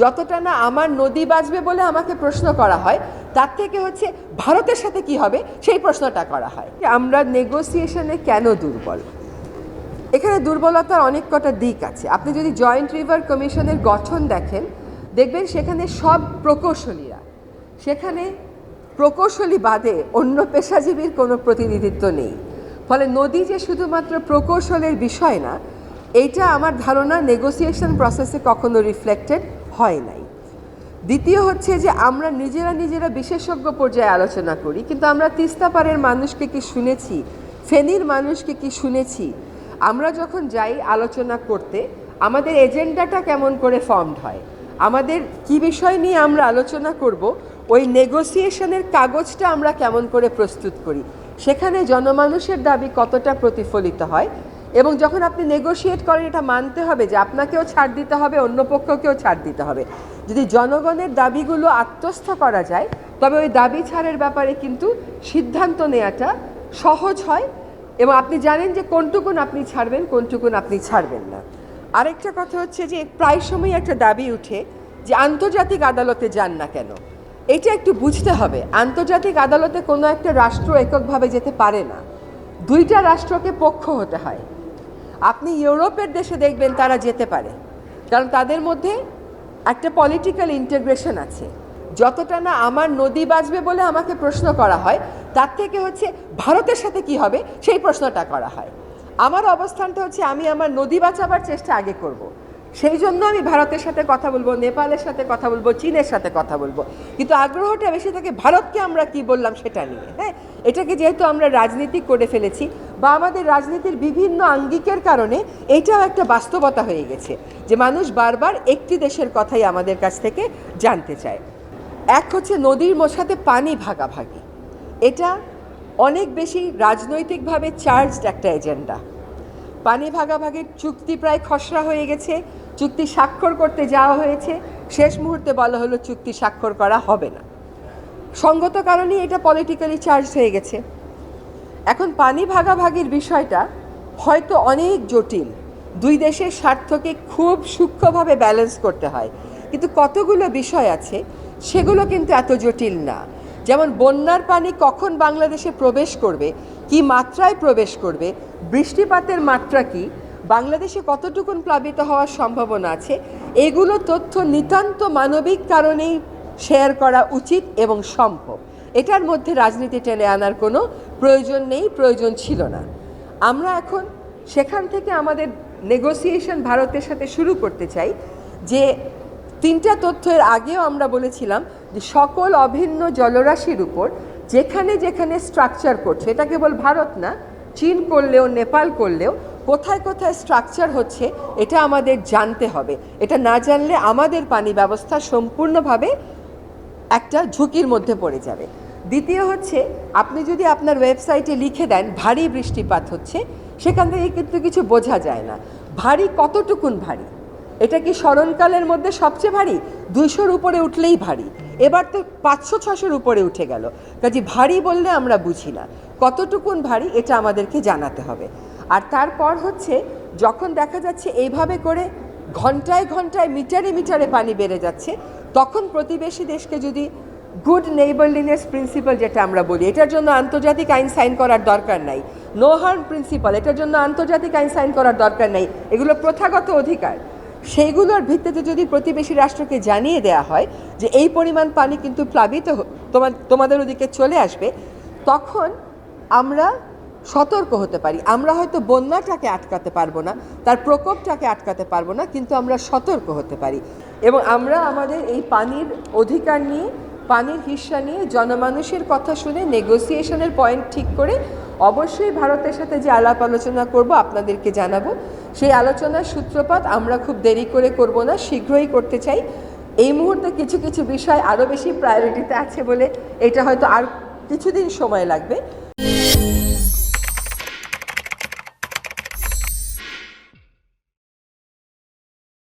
যতটা না আমার নদী বাঁচবে বলে আমাকে প্রশ্ন করা হয়, তার থেকে হচ্ছে ভারতের সাথে কি হবে? সেই প্রশ্নটা করা হয়। আমরা নেগোসিয়েশনে কেন দুর্বল? এখানে দুর্বলতার অনেক কটা দিক আছে। আপনি যদি জয়েন্ট রিভার কমিশনের গঠন দেখেন, দেখবেন সেখানে সব প্রকৌশলীরা, সেখানে প্রকৌশলী বাদে অন্য পেশাজীবীর কোনো প্রতিনিধিত্ব নেই। ফলে নদী যে শুধুমাত্র প্রকৌশলের বিষয় না, এইটা আমার ধারণা নেগোসিয়েশন প্রসেসে কখনো রিফ্লেক্টেড হয় নাই। দ্বিতীয় হচ্ছে যে আমরা নিজেরা নিজেরা বিশেষজ্ঞ পর্যায়ে আলোচনা করি, কিন্তু আমরা তিস্তা পাড়ের মানুষকে কি শুনেছি? ফেনীর মানুষকে কি শুনেছি? আমরা যখন যাই আলোচনা করতে, আমাদের এজেন্ডাটা কেমন করে ফর্মড হয়? আমাদের কি বিষয় নিয়ে আমরা আলোচনা করব? ওই নেগোসিয়েশনের কাগজটা আমরা কেমন করে প্রস্তুত করি? সেখানে জনমানুষের দাবি কতটা প্রতিফলিত হয়? এবং যখন আপনি নেগোশিয়েট করেন, এটা মানতে হবে যে আপনাকেও ছাড় দিতে হবে, অন্য পক্ষকেও ছাড় দিতে হবে। যদি জনগণের দাবিগুলো আত্মস্থ করা যায়, তবে ওই দাবি ছাড়ের ব্যাপারে কিন্তু সিদ্ধান্ত নেওয়াটা সহজ হয় এবং আপনি জানেন যে কোনটুকুন আপনি ছাড়বেন, কোনটুকুন আপনি ছাড়বেন না। আরেকটা কথা হচ্ছে যে প্রায় সময় একটা দাবি উঠে যে আন্তর্জাতিক আদালতে যান না কেন। এটা একটু বুঝতে হবে, আন্তর্জাতিক আদালতে কোনো একটা রাষ্ট্র এককভাবে যেতে পারে না। দুইটা রাষ্ট্রকে পক্ষ হতে হয়। ইউরোপের দেশে দেখবেন তারা যেতে পারে। কারণ তাদের মধ্যে একটা পলিটিক্যাল ইন্টিগ্রেশন আছে। যতটা না আমার নদী বাঁচবে বলে আমাকে প্রশ্ন করা হয়, তার থেকে হচ্ছে ভারতের সাথে কি হবে সেই প্রশ্নটা করা হয়। আমার অবস্থানটা হচ্ছে আমি আমার নদী বাঁচাবার চেষ্টা আগে করব। সেই জন্য আমি ভারতের সাথে কথা বলব, নেপালের সাথে কথা বলব, চীনের সাথে কথা বলব। কিন্তু আগ্রহটা বেশি থাকে ভারতকে আমরা কি বললাম সেটা নিয়ে হ্যাঁ? এটাকে যেহেতু আমরা রাজনীতি করে ফেলেছি বা আমাদের রাজনীতির বিভিন্ন আঙ্গিকের কারণে এটাও একটা বাস্তবতা হয়ে গেছে যে মানুষ বারবার একটি দেশের কথাই আমাদের কাছ থেকে জানতে চায়। এক হচ্ছে নদীর সাথে পানি ভাগাভাগি। এটা অনেক বেশি রাজনৈতিকভাবে চার্জড একটা এজেন্ডা পানি ভাগাভাগির চুক্তি প্রায় খসড়া হয়ে গেছে। চুক্তি স্বাক্ষর করতে যাওয়া হয়েছে। শেষ মুহূর্তে বলা হলো চুক্তি স্বাক্ষর করা হবে না। সঙ্গত কারণেই এটা পলিটিক্যালি চার্জ হয়ে গেছে। এখন পানি ভাগাভাগির বিষয়টা হয়তো অনেক জটিল। দুই দেশের স্বার্থকে খুব সূক্ষ্মভাবে ব্যালেন্স করতে হয়। কিন্তু কতগুলো বিষয় আছে, সেগুলো কিন্তু এত জটিল না। যেমন বন্যার পানি কখন বাংলাদেশে প্রবেশ করবে কি মাত্রায় প্রবেশ করবে, বৃষ্টিপাতের মাত্রা কি, বাংলাদেশে কতটুকুন প্লাবিত হওয়ার সম্ভাবনা আছে, এগুলো তথ্য নিতান্ত মানবিক কারণেই শেয়ার করা উচিত এবং সম্ভব। এটার মধ্যে রাজনীতি টেনে আনার কোনো প্রয়োজন নেই, প্রয়োজন ছিল না। আমরা এখন সেখান থেকে আমাদের নেগোসিয়েশন ভারতের সাথে শুরু করতে চাই, যে তিনটা তথ্যের আগেও আমরা বলেছিলাম যে সকল অভিন্ন জলরাশির উপর যেখানে যেখানে স্ট্রাকচার করছে, এটা কেবল ভারত না, চীন করলেও, নেপাল করলেও, কোথায় কোথায় স্ট্রাকচার হচ্ছে, এটা আমাদের জানতে হবে। এটা না জানলে আমাদের পানি ব্যবস্থা সম্পূর্ণভাবে একটা ঝুঁকির মধ্যে পড়ে যাবে। দ্বিতীয় হচ্ছে, আপনি যদি আপনার ওয়েবসাইটে লিখে দেন, ভারী বৃষ্টিপাত হচ্ছে, সেখান থেকে কিন্তু কিছু বোঝা যায় না। ভারী কতটুকুন ভারী? এটা কি স্মরণকালের মধ্যে সবচেয়ে ভারী? দুইশোর উপরে উঠলেই ভারী। এবার তো পাঁচশো ছশোর উপরে উঠে গেল। কাজে ভারী বললে আমরা বুঝি না। কতটুকুন ভারী এটা আমাদেরকে জানাতে হবে। আর তারপর হচ্ছে, যখন দেখা যাচ্ছে এইভাবে করে ঘন্টায় ঘন্টায় মিটারে মিটারে পানি বেড়ে যাচ্ছে, তখন প্রতিবেশী দেশকে যদি গুড নেইবারলিনেস প্রিন্সিপাল যেটা আমরা বলি, এটার জন্য আন্তর্জাতিক আইন সাইন করার দরকার নাই। নো হার্ম প্রিন্সিপাল এটার জন্য আন্তর্জাতিক আইন সাইন করার দরকার নাই। এগুলো প্রথাগত অধিকার। সেইগুলোর ভিত্তিতে যদি প্রতিবেশী রাষ্ট্রকে জানিয়ে দেওয়া হয় যে এই পরিমাণ পানি কিন্তু প্লাবিত তোমার, তোমাদের ওদিকে চলে আসবে, তখন আমরা সতর্ক হতে পারি। আমরা হয়তো বন্যাটাকে আটকাতে পারব না, তার প্রকোপটাকে আটকাতে পারব না, কিন্তু আমরা সতর্ক হতে পারি। এবং আমরা আমাদের এই পানির অধিকার নিয়ে, পানির হিস্সা নিয়ে জনমানুষের কথা শুনে নেগোসিয়েশনের পয়েন্ট ঠিক করে অবশ্যই ভারতের সাথে যে আলাপ আলোচনা করব, আপনাদেরকে জানাব। সেই আলোচনার সূত্রপাত আমরা খুব দেরি করে করব না, শীঘ্রই করতে চাই। এই মুহূর্তে কিছু কিছু বিষয় আরও বেশি প্রায়োরিটিতে আছে বলে এটা হয়তো আর কিছুদিন সময় লাগবে।